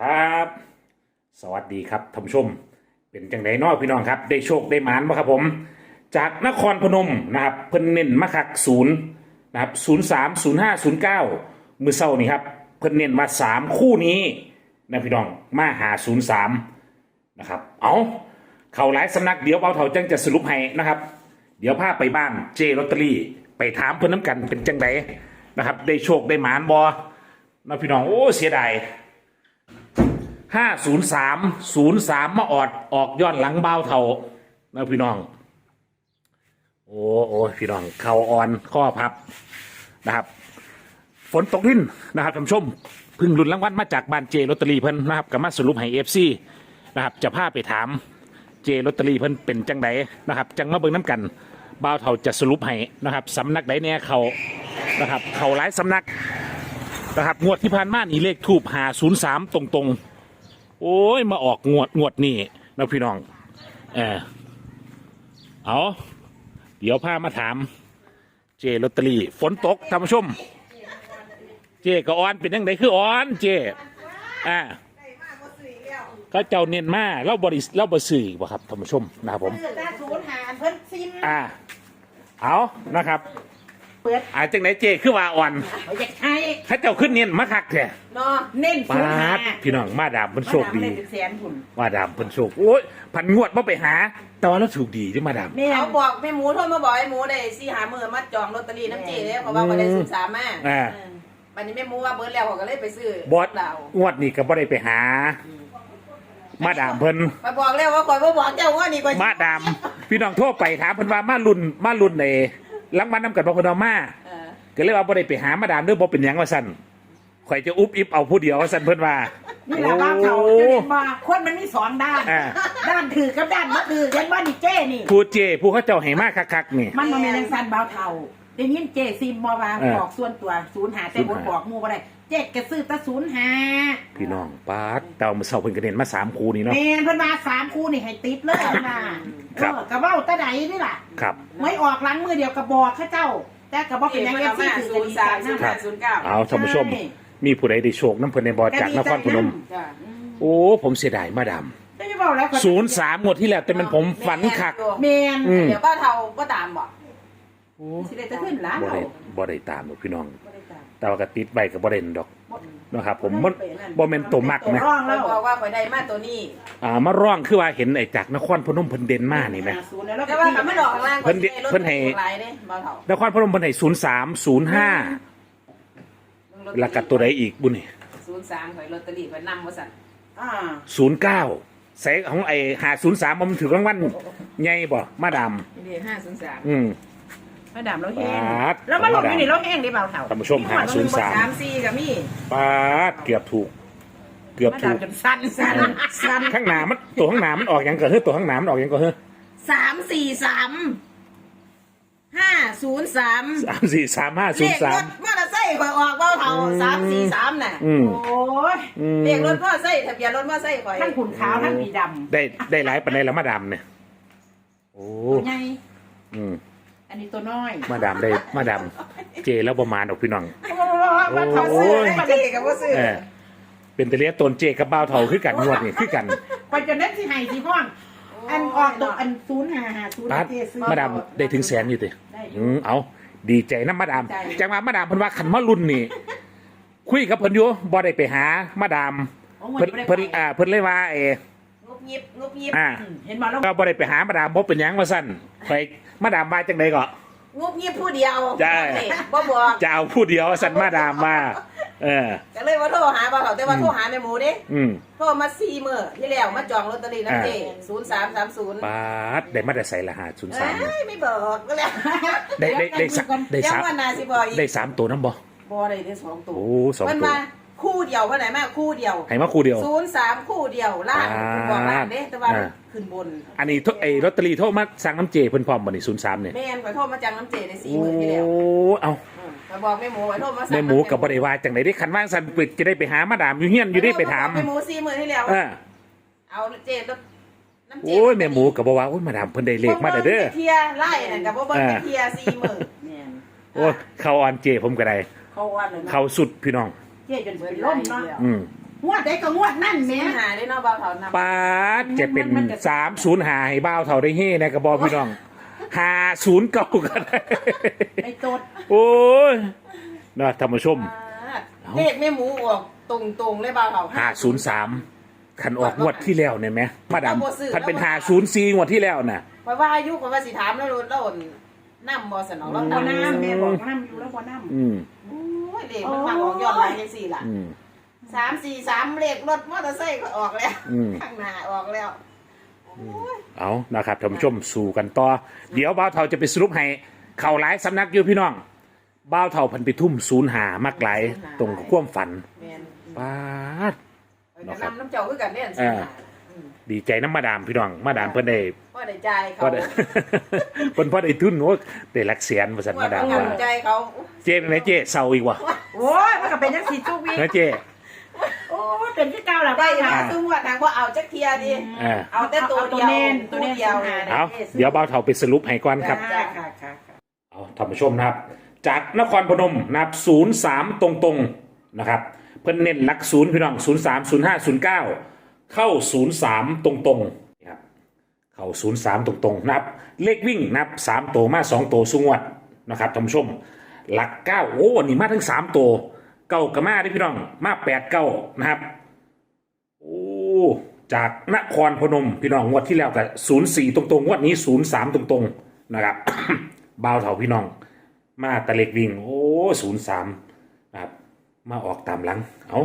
ครับ สวัสดีครับท่านผู้ชม เป็นจังไดนอพี่น้องครับ ได้โชคได้หมานบ่ครับผม จากนครพนมนะครับเพิ่นเน้นมาคักศูนย์นะครับศูนย์สามศูนย์ห้าศูนย์เก้ามือเศร้านี่ครับ เพิ่นเน้นมาสามคู่นี้นะพี่น้องมาหาศูนย์สามนะครับ เอาเข้าหลายสำนักเดี๋ยวเบาเถาจังจะสรุปให้นะครับ เดี๋ยวพาไปบ้านเจลอตเตอรี่ ไปถามเพิ่นน้ำกันเป็นจังไดนะครับ ได้โชคได้หมานบอนะพี่น้องโอ้เสียดาย ห้าศูนย์สามศูนย์สามมาออดออกย้อนหลังเบ้าเท่านะพี่น้อง โอ้โอ้พี่น้องเข่าอ่อนข้อพับนะครับ ฝนตกลิ้นนะครับท่านผู้ชมพึ่งรุนรางวัลมาจากบ้านเจลอตเตอรี่เพิ่นนะครับกับมาสรุปให้เอฟซีนะครับ จะพาไปถามเจลอตเตอรี่เพิ่นเป็นจังไดนะครับ จังมาเบิ่งน้ำกันบ่าวเท่าจะสรุปให้นะครับสำนักใดเนี่ยเขานะครับ เขาหลายสำนักนะครับงวดที่ผ่านมานี่เลขทูบหาศูนย์สามตรงๆ โอ้ย มาออกงวดงวดนี่นะพี่น้องเออเอาเดี๋ยวพามาถาม เจลอตเตอรี่ฝนตกท่านผู้ชม เจก็ออนเป็นยังไงคือออนเจอ่าก็เจ้าเนียนมาเล่าบริเล่าบริสื่อบ่ครับท่านผู้ชมนะครับผมคือตาศูนย์หารเพิ่นซิมอ่าเอานะครับ เปิดอาจังไหนเจคือว่าอ่อนเขาอยากให้ถ้าเจ้าขึ้นเนียนมาคักแท้เนาะเน้นปศูนย์หาาดพี่น้องมาดามมันโชคดี มาเป็นแสนผุนมาดามเพิ่นโชคโอ้ยพันงวดมาไปหา แต่ว่าเราถูกดีที่มาดาม แม่เขาบอกแม่หมูโทรมาบอกไอ้หมูได้สี่หามือมาจองลอตเตอรี่น้ำจีเนี่ยเพราะว่าเขาได้ซื้อสามมาอ่าวันนี้แม่หมูว่าเบิร์ดแล้วเขาก็เลยไปซื้อบอสเรางวดนี้ก็บ่ได้ไปหา มาดามเพิ่น ไปบอกแล้วว่าคอยมาบอกเจ้าว่านี่ก็มาดามพี่น้องโทรไปถามเพิ่นว่ามารุ่นมารุ่นใน ลังมันน้ำกันบ่เพิ่นเอามาเออก็เลยว่าบ่ได้ไปหามาดามเด้อบ่เป็นหยังว่าซั่นข่อยจะอุบอิบเอาผู้เดียวว่าซั่นเพิ่นว่านี่แหละบ้านเขาจะเห็นว่าคนมันมีสองด้าน อ่าด้านถือกับด้านบ่ถือเห็นว่านี่เจ้นี่ ผู้เจผู้เขาเจ้าให้มาคักๆนี่ มันบ่แม่นจังซั่นเบาเท่า ได้ยินเจซิมบ่ว่าเออ บอกส่วนตัวศูนย์หาแต่บ่บอกหมู่บ่ได้เจ๊ก็ซื้อแตะศูนย์หาพี่น้องปาดเต่ามาเซาเพิ่นก็เน้นมาสามคู่นี่เนาะ แม่นเพิ่นมาสามคู่นี่ให้ติดเลยมาครับเออก็เว้าแตะใดนี่ล่ะครับ ไม่ออกหลังมือเดียวกระบอกข้าเจ้า แต่กระบอกเห็เป็นนยัยังงไงไงที่ที่ถืถืออศูกันนย์ดีสามใจศูนย์นะห้าศูนย์เก้าเอาท่านผู้ชมมีผู้ใดได้โชคน้ำเพิ่นในบอจากนครพนม จ้ะโอ้ ผมเสียดายมาดามได้บอกแล้วศูนย์สามงวดที่แล้วแต่มันผมฝันคักเมน อืม เดี๋ยวป้าเทาก็ตามบอก สิได้จะขึ้นล้านบ่เราได้บ่ได้ตามหรอกพี่น้อง บ่ได้ตามแต่ว่าก็ติดใบกับบ่ได้ดอกนะครับ ผมมันเป็นนั่นบ่แม่นตัวมักตัวนะร่องเราแล้วบอกว่าคอยได้มาตัวนี้ อ่ามาร้องคือว่าเห็นไอ้จากนครพนมเพิ่นเด่นมากนี่ไหม ศูนย์แล้วแต่ว่าถ้าไม่ดอกข้างล่างเพิ่นดิเพิ่นให้ลายเด้ป้าเทานครพนมเพิ่นให้03 05แล้วก็ตัวใดอีกบุนี่ศูนย์สามคอยลอตเตอรี่คอยนำมาสั่นอ่า09ใส่ของไอ้503มันถือรางวัลใหญ่บ่มาดามนี่ห้าศูนย์สามอืม มาดามเราแห้งปาดแล้วมาลงอยู่นี่เราแห้งได้เปล่าเถ่าท่านผู้ชมหาศูนย์สาม สามสี่กับมี่ปาดเกือบถูก เกือบมาถูดามกจนสั้นสั้นสั้นข้างหน้ามันตัวข้างหน้ามันออกหยังก็เฮ้ยตัวข้างหน้ามันออกหยังก็เฮ้ยสามสี่สามห้าศูนย์สามสามสี่สามห้าศูเลนขย์สารม ถมอเตอร์ไซค์คอยออกเบ้าเท่าสามสี่สามน่ะอืม โอ้ยอืมเลขรถมอเตอร์ไซค์ทะเบียนรถมอเตอร์ไซค์คอยทั้งขุนขาวทั้งผีดำได้ได้หลายปันในละมาดามเนี่ยโอ้ตัวใหญ่อืมอั นนี้ตัวน้อยมาดามได้มาดามเจแล้วประมาณออกพี่น้อง มาเถ่าโอ้ซื้อยไม่ได้กับว่าซื้อเออเป็นตะเลียตนเจกับบ้าวเท่าคือกันงวดนี่คือกันไปจนนั้นสิให้สิห้อง อันออกตัวอันศูนย์หาหาศูนย์ปาดเจซื้อ มาดามได้ถึงแสนอยู่ติได้ออืยู่มเอาดีใจนะมาดามใจ จังมามาดามเพิ่นว่าขันมารุ่นนี่คุยกับเพิ่นอยู่บ่ได้ไปหามาดามโอ้เพิ่นบ่ได้ไปเพิ่นอ่าเพิ่นเลยว่าเอองบยิบงบยิบอ่า อืมเห็นมาแล้วก็บ่ได้ไปหามาดามบ่เป็นหยังว่าซั่นไป มาดามว่าจังไดก็งบยิบผู้เดียวใช่ บ่บอกจะเอาผู้เดียวว่าซั่นมาดามมา เออ ก็เลยว่าโทรหาเบ้าเท่าแต่ว่าโทรหาแม่หมูเด้อืมโทรมาสี่มื้อที่แล้วมาจองลอตเตอรี่น้ำเจศูนย์สามสามศูนย์ปาดได้มาแต่ใส่ละหาศูนย์เอ้สามยไม่บอกก็แล้วได้ได้ได้สามได้ยัสางมวันนาสิบอกอีกได้สามตัวน้ำบ่บ่ได้ได้สองตัว โอ้สองมันตัวมาคู่เดียวเท่าไหร่มาคู่เดียวให้มาคู่เดียว ศูนย์สามคู่เดียวล่างอ่าบอกล่างเด้แต่ว่าอ่า ขึ้นบนอันนี้โทไอ้ลอตเตอรี่โทรมาสั่งน้ำเจเพิ่นพร้อมบ่นี่ศูนย์สามเนี่ยแม่นขอโทษมาจังน้ำเจในสี่โอ้หมื่นที่แล้วเอาอืมก็บอกแม่หมูขอโทษมาสั่งแม่หมูกับบริวารจังไหนได้คันว่างสันปิดจะได้ไปหามาดามอยู่เฮียนอยู่ได้ไปถามแม่หมูสี่หมื่นที่แล้วเออเอาเจรถน้ำเจโอ้ยแม่หมูกับบอกว่าโอ้ยมาดามเพิ่นได้เลขมาแต่เด้อ บิ่งเทียไล่นั่นกับว่าเบิ้งอ่าเป็นเทียสี่หมื่นแม่นโอ้ยเขาออนเจผมก็ได้ เขาว่าเลยนะเขาสุดพี่น้อง เจ๊จนเป็นล่มเนาะอืม งวดได้ก็งวดนั่นแหม่สี่หาได้เนาะบ่าวเฒ่านำปาดจะเป็นสามศูนย์หาให้บ้าวเท่าได้เฮ่ในกระบอกพี่น้องหาศูนย์เก่ากันไอ้โตดโอ้ยนะท่านผู้ชมเลขแม่หมูออกตรงๆเลยบ่าวเฒ่าหาศูนย์สามขันออกงวดที่แล้วเนี่ยไหมมาดามเอาบ่ซื้อพันเป็นหาศูนย์สี่งวดที่แล้วน่ะ เพราะว่าอายุของว่าสิถามแล้วแล้วนำบ่สนองเราบ่ตามน้ำแม่บอกน้ำอยู่แล้วบ่น้ำอืมโอ้ยเลขมันมาออกย้อนหลังจังซี่ล่ะ อืม สามสี่สามเลขรถมอเตอร์ไซค์ก็ออกแล้ว อืม ข้างหน้าออกแล้วเอานะครับท่านผู้ชมสู่กันต่อ เดี๋ยวบ้าวเท่าจะไปสรุปให้ เข่าหลายสำนักอยู่พี่น้องบ้าวเท่าพันไปทุ่มศูนย์หามากหลายตรงกับความฝันแม่นปาด เออจะนำน้ำเจ้าคือกันเนี่ยเออดีใจน้ำมาดามพี่น้อง มาดามเพิ่นได้พ่อได้ใจายเขาพอได้ เพิ่นพอได้ทุนโอ้ได้หลักแสนบริษัทมาดามว่าว่าใจเขาเจ๊เป็นไงเจ๊เศร้าอีกว่ะโอ้ยมันก็เป็นจังสีทุกวีนะเจ๊โอ้ย เป็นที่เก่าแล้วได้บ้านหาค่ะซึ่งว่าทางว่าเอาจักเทียดีเออเอาแต่ตัวเดียวเอาตัวเน้นตัวเน้นเดียวศูนย์หาเอาเดี๋ยวบ่าวเฒ่าไปสรุปให้ก่อนครับจ้าค่ะค่ะค่ะเอาท่านผู้ชมนะครับ จากนครพนมนะครับศูนย์สามตรงๆนะครับ เพิ่นเน้นหลักศูนย์พี่น้องศูนย์สามศูนย์ห้าศูนย์เก้าเข้าศูนย์สามตรงๆนะครับเข้าศูนย์สามตรงๆนะครับ เลขวิ่งนะครับสามตัวมาสองตัวสุงวดนะครับท่านผู้ชม หลักเก้าโอ้วันนี้มาทั้งสามตัวเก้ากับมาได้พี่น้องมาแปดเก้านะครับ โอ้จากนครพนมพี่น้องงวดที่แล้วกับศูนย์สี่ตรงๆงวดนี้ศูนย์สามตรงๆนะครับบ่าวเถาพี่น้อง มาตะเล็กวิ่ง โอ้ศูนย์สามนะครับมาออกตามหลัง เอา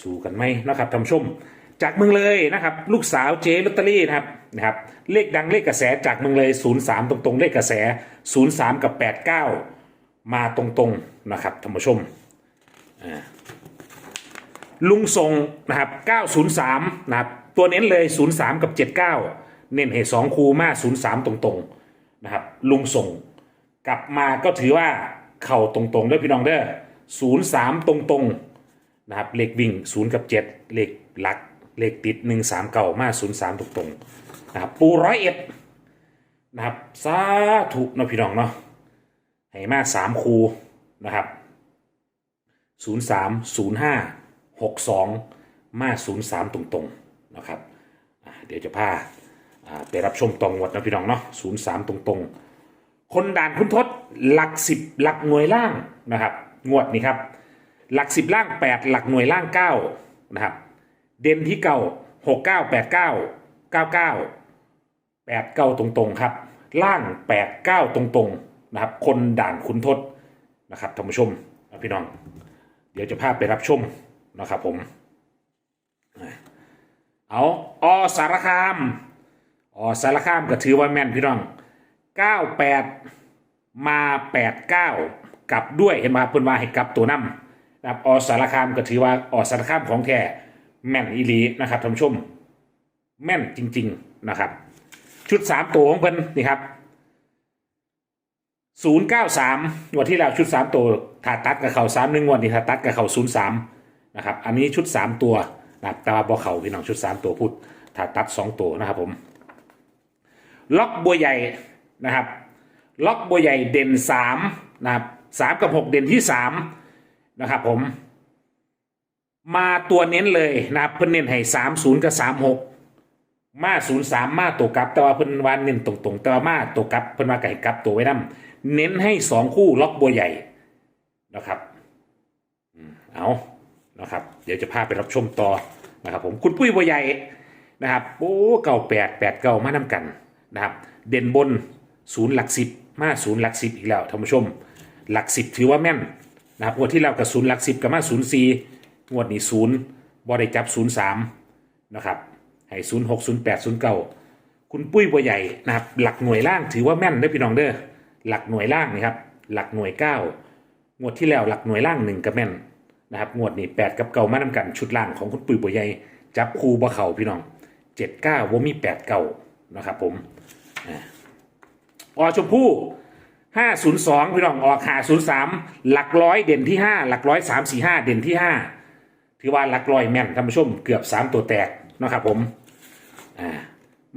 สู้กันไหมนะครับท่านชม จากเมืองเลยนะครับ ลูกสาวเจลอตเตอรี่นะครับนะครับ เลขดังเลขกระแสจากเมืองเลยศูนย์สามตรงๆ เลขกระแสศูนย์สามกับแปดเก้ามาตรงๆนะครับท่านผู้ชม ลุงทรงนะครับ 903 นะครับ ตัวเน้นเลย 03 กับ 79 เน้นให้สองคูมา 03 ตรงๆ นะครับ ลุงส่งกลับมาก็ถือว่าเข่าตรงๆด้อพี่น้องเด้อ03 ตรงๆ นะครับ เลขวิ่ง 0 กับ 7 เลขหลัก เลขติด 1 3 เก่ามา 03 ตรงๆ นะครับ ปูร้อยเอ็ดนะครับสาธุเนะพี่น้องเนาะให้มา3คูนะครับศูน ย์สามศูนย์ห้าหกสองมาศูนย์สามตรงๆนะครับเดี๋ยวจะพาไปรับชมตรงวัดนะพี่น้องเนาะศูนย์สามตรงๆ คนด่านคุณทศหลักสิบหลักหน่วยล่างนะครับงวดนี้ครับหลักสิบล่างแปดหลักหน่วยล่างเก้านะครับเด่นที่เก้าหกเก้าแปดเก้าเก้าเก้าแปดเก้าตรงๆครับล่างแปดเก้าตรงๆนะครับคนด่านคุณทศนะครับท่านผู้ชมอะพี่น้อง เดี๋ยวจะพาไปรับชม นะครับผม เอาอสารคามอสารคามก็ถือว่าแม่นพี่น้อง 98 มา 89 กลับด้วยเห็นไหมครับเพิ่นว่าให้กลับตัวนํนะครับอสารคามก็ถือว่าอสารคามของแท้แม่นอีหลีนะครับท่านผู้ชม แม่นจริง ๆนะครับ ชุด 3 ตัวของเพิ่นนี่ครับศูนย์เก้าสามวันที่แล้วชุดสามตัวถาตัดกับเขาสามหนึ่งวันนี้ถาตัดกับเขาศู นะครับ อันนี้ชุดสามตัวนะครับแต่ว่าบอเขาพี่น้องชุดสามตัวพูดถาตัดสองตัวนะครับผม ล็อกบัวใหญ่นะครับ ล็อกบัวใหญ่เด่นสามนะครับสามกับหกเด่นที่สามนะครับผม มาตัวเน้นเลยนะครับเพิ่นเน้นให้สามศูนย์กับสามหกมาศูนย์สามมาตัวกลับ แต่ว่าเพิ่นวานเน้นตรงๆ แต่ว่ามาตัวกลับเพิ่นว่าไก่กลับตัวไว้นํเน้นให้สองคู่ล็อกบัวใหญ่นะครับเอา นะครับ เดี๋ยวจะพาไปรับชมต่อนะครับ ผมคุณปุ้ยบัวใหญ่นะครับโอ้เก่าแปดแปดเก่ามานํกันนะครับ เด่นบนศูนย์หลักสิบมาศูนย์หลักสิบอีกแล้วท่านผู้ชม หลักสิบถือว่าแม่นนะครับงวดที่แล้วกับศูนย์หลักสิบกับมาศูนย์สี่งวดนี้ศูนย์บอได้จับศูนย์สามนะครับให้ศูนย์หกศูนย์แปดศูนย์เก้าคุณปุ้ยบัวใหญ่นะครับ หลักหน่วยล่างถือว่าแม่นเด้อพี่น้องเด้อหลักหน่วยล่างนี่ครับหลักหน่วยเก้างวดที่แล้วหลักหน่วยล่างหนึ่งก็แม่น นะครับงวดนี้แปดกับเก่ามานำกันชุดล่างของคุณปุ้ยบัวใหญ่จับคูบ่เข่าพี่น้องเจ็ดเก้าว่ามีแปดเก่านะครับผมออชมพู่ห้าศูนย์สองพี่น้องออกหาศูนย์สามหลักร้อยเด่นที่ห้าหลักร้อยสามสี่ห้าเด่นที่ห้าถือว่าหลักร้อยแม่นท่านผู้ชมเกือบสามตัวแตกนะครับผม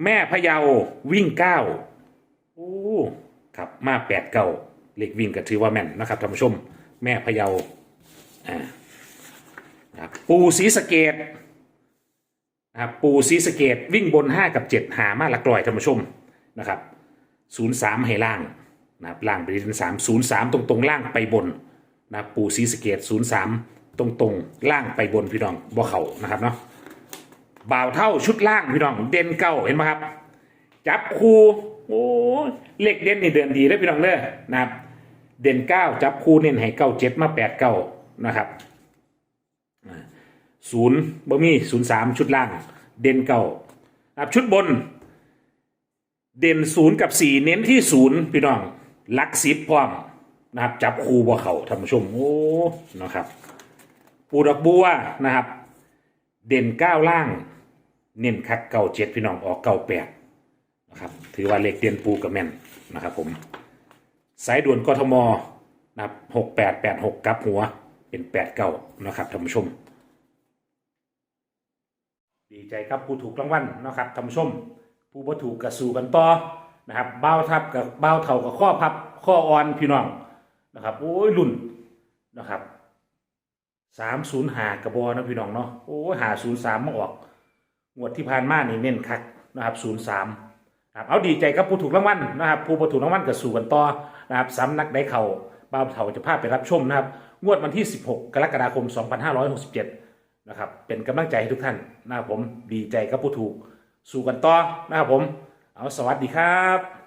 แม่พะเยาวิ่งเก้าโอ้ครับมาแปดเก้าเล็กวิ่งก็ถือว่าแม่นนะครับท่านผู้ชม แม่พะเยาอ่า นะครับปูศรีสเกดนะครับปูศรีสเกดวิ่งบน 5 กับ 7 หามาหลักร้อยท่านผู้ชมนะครับ03ให้ล่างนะครับล่างไปเป็น3 03ตรงตรงล่างไปบนนะครับปูศรีสะเกด03ตรงตรงล่างไปบนพี่น้องบ่เขานะครับเนาะบ่าวเท่าชุดล่างพี่น้องเด่นเก้าเห็นไหมครับ จับคู่โอ้เลขเด่นนี่เดินดีเลยพี่น้องเด้อนะครับ เด่นเก้าจับคู่เน้นให้เก้าเจ็ดมาแปดเก้านะครับ ศูนย์บ่มีศูนย์สามชุดล่าง เด่นเก้านะครับชุดบน เด่นศูนย์กับสี่เน้นที่ศูนย์พี่น้องลักสิบพร้อมนะครับจับคูบ่เขาท่านผู้ชมโอ้นะครับ ปูดอกบัวนะครับ เด่นเก้าล่าง เน้นคัดเก้าเจ็ดพี่น้องออกเก้าแปดนะครับถือว่าเลขเด่นปูกับแม่นนะครับผมสายด่วนกทมนะครับหกแปดแปดหกกับหัวเป็นแปดเก้านะครับท่านผู้ชม ดีใจครับผู้ถูกรางวัลนะครับท่านผู้ชม ผู้บ่ถูกกระสู่กันต่อนะครับเบ้าทับกับเบ้าเท่ากับข้อพับข้ออ่อนพี่น้องนะครับโอ้ยรุ่นนะครับสามศูนย์หากระบอนะพี่น้องเนาะโอ้ยหาศูนย์สามมาออกงวดที่ผ่านมานี่เน้นคักนะครับศูนย์สามครับเอาดีใจกับผู้ถูกรางวัลนะครับ ผู้บ่ถูกรางวัลก็สู่กันต่อนะครับสำนักได้เข่าบ่าวเถาจะพาไปรับชมนะครับ งวดวันที่ 16 กรกฎาคม 2567 นะครับ เป็นกำลังใจให้ทุกท่านนะครับผมดีใจกับผู้ถูก สู้กันต่อนะครับผม เอาสวัสดีครับ